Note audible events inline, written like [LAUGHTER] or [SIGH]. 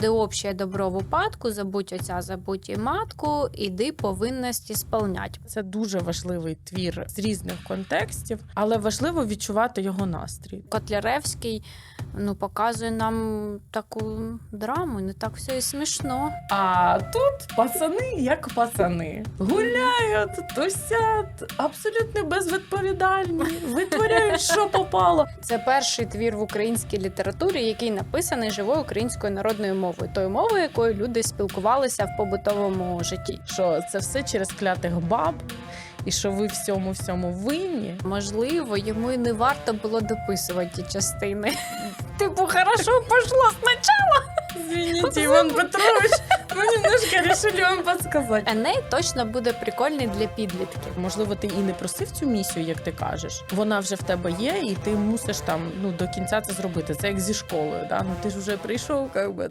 де общее добро в упадку, забудь отця, забудь і матку, іди повинності сповнять. Це дуже важливий твір з різних контекстів, але важливо відчувати його настрій. Котляревський ну, показує нам таку драму, не так все і смішно. А тут пацани як пацани гуляють, тусять, абсолютно безвідповідальні, витворяють, що попало. Це перший твір в українській літературі, який написаний живою українською народною мовою, тою мовою, якою люди спілкувалися в побутовому житті. Що це все через клятих баб, і що ви всьому всьому винні. Можливо, йому і не варто було дописувати ті частини. [LAUGHS] Типу, хорошо пішло спочатку. Извините, Іван [LAUGHS] Петрович, ми немножко решили вам підсказати. Еней точно буде прикольний для підлітків. Можливо, ти і не просив цю місію, як ти кажеш. Вона вже в тебе є, і ти мусиш там ну до кінця це зробити. Це як зі школою. Да? Ну ти ж вже прийшов, як би